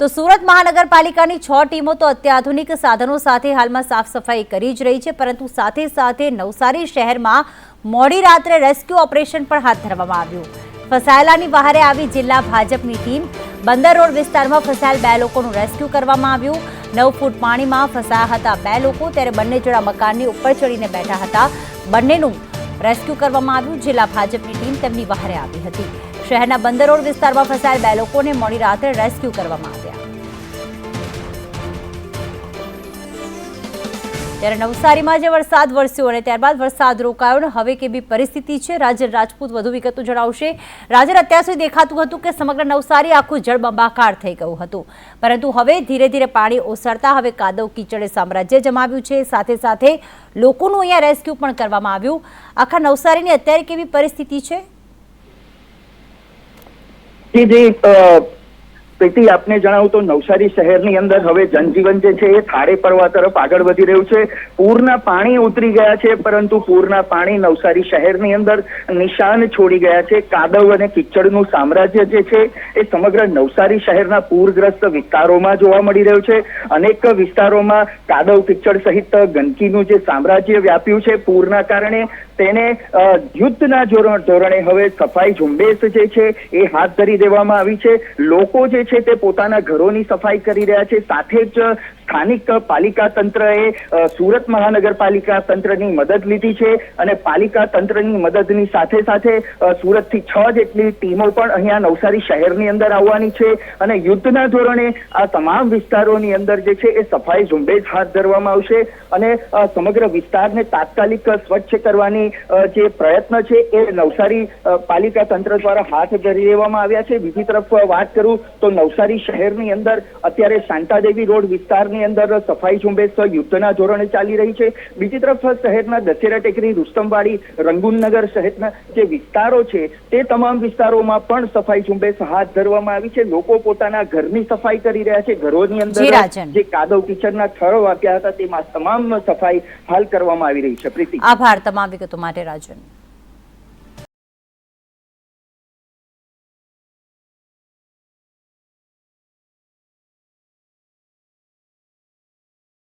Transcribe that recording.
તો સુરત મહાનગરપાલિકાની છ ટીમો તો અત્યાધુનિક સાધનો સાથે હાલમાં સાફ સફાઈ કરી જ રહી છે, પરંતુ સાથે સાથે નવસારી શહેરમાં મોડી રાત્રે રેસ્ક્યુ ઓપરેશન પણ હાથ ધરવામાં આવ્યું. ફસાયેલાની બહારે આવી જિલ્લા ભાજપની ટીમ બંદર રોડ વિસ્તારમાં ફસાયેલ બે લોકોનું રેસ્ક્યુ કરવામાં આવ્યું. નવ ફૂટ પાણીમાં ફસાયા હતા બે લોકો, ત્યારે બંને જણા મકાનની ઉપર ચડીને બેઠા હતા. બંનેનું રેસ્ક્યુ કરવામાં આવ્યું. જિલ્લા ભાજપની ટીમ તેમની બહારે આવી હતી. શહેરના બંદર રોડ વિસ્તારમાં ફસાયેલ બે લોકોને મોડી રાત્રે રેસ્ક્યુ કરવામાં આવ્યા. ત્યારે નવસારીમાં જે વરસાદ વરસ્યો અને ત્યારબાદ વરસાદ રોકાયો અને હવે કેવી પરિસ્થિતિ છે રાજન રાજપૂત વધુ વિગતો જણાવશે. રાજન અત્યાર સુધી દેખાતું હતું કે સમગ્ર નવસારી આખું જળબંબાકાર થઈ ગયું હતું. પરંતુ હવે ધીરે ધીરે પાણી ઓસરતા હવે કાદવ કીચડે સામ્રાજ્ય જમાવ્યું છે. સાથે સાથે લોકોનું અહીંયા રેસ્ક્યુ પણ કરવામાં આવ્યું. આખા નવસારીની અત્યારે કેવી પરિસ્થિતિ છે? પ્રીતિ આપને જણાવું તો નવસારી શહેરની અંદર હવે જનજીવન જે છે એ થાળે પડવા તરફ આગળ વધી રહ્યું છે. પૂરના પાણી ઉતરી ગયા છે, પરંતુ પૂરના પાણી નવસારી શહેરની અંદર નિશાન છોડી ગયા છે. કાદવ અને કિચડનું સામ્રાજ્ય જે છે એ સમગ્ર નવસારી શહેરના પૂરગ્રસ્ત વિસ્તારોમાં જોવા મળી રહ્યું છે. અનેક વિસ્તારોમાં કાદવ, કિચડ સહિત ગંદકીનું જે સામ્રાજ્ય વ્યાપ્યું છે, પૂરના કારણે તેને યુદ્ધના ધોરણે હવે સફાઈ ઝુંબેશ જે છે એ હાથ ધરી દેવામાં આવી છે. લોકો જે છે તે પોતાના ઘરોની સફાઈ કરી રહ્યા છે. સાથે જ સ્થાનિક પાલિકા તંત્રએ સુરત મહાનગરપાલિકા તંત્રની મદદ લીધી છે અને પાલિકા તંત્રની મદદની સાથે સાથે સુરતથી છ જેટલી ટીમો પણ અહીંયા નવસારી શહેરની અંદર આવવાની છે અને યુદ્ધના ધોરણે આ તમામ વિસ્તારોની અંદર જે છે એ સફાઈ ઝુંબેશ હાથ ધરવામાં આવશે અને સમગ્ર વિસ્તારને તાત્કાલિક સ્વચ્છ કરવાની જે પ્રયત્ન છે એ નવસારી પાલિકા તંત્ર દ્વારા હાથ ધરી દેવામાં આવ્યા છે. બીજી તરફ વાત કરું તો નવસારી શહેરની અંદર અત્યારે શાંતાદેવી રોડ વિસ્તારની અંદર સફાઈ ઝુંબેશ યુદ્ધના ધોરણે ચાલી રહી છે. બીજી તરફ શહેરના દશેરા ટેકરી રુસ્તમવાડી રંગુનનગર સહિતના જે વિસ્તારો છે તે તમામ વિસ્તારોમાં પણ સફાઈ ઝુંબેશ હાથ ધરવામાં આવી છે. લોકો પોતાના ઘરની સફાઈ કરી રહ્યા છે. ઘરોની અંદર જે કાદવ કિચડના સ્થળો આપ્યા હતા તેમાં તમામ સફાઈ હાલ કરવામાં આવી રહી છે. પ્રીતિ. આભાર તમામ વિગતો માટે રાજન.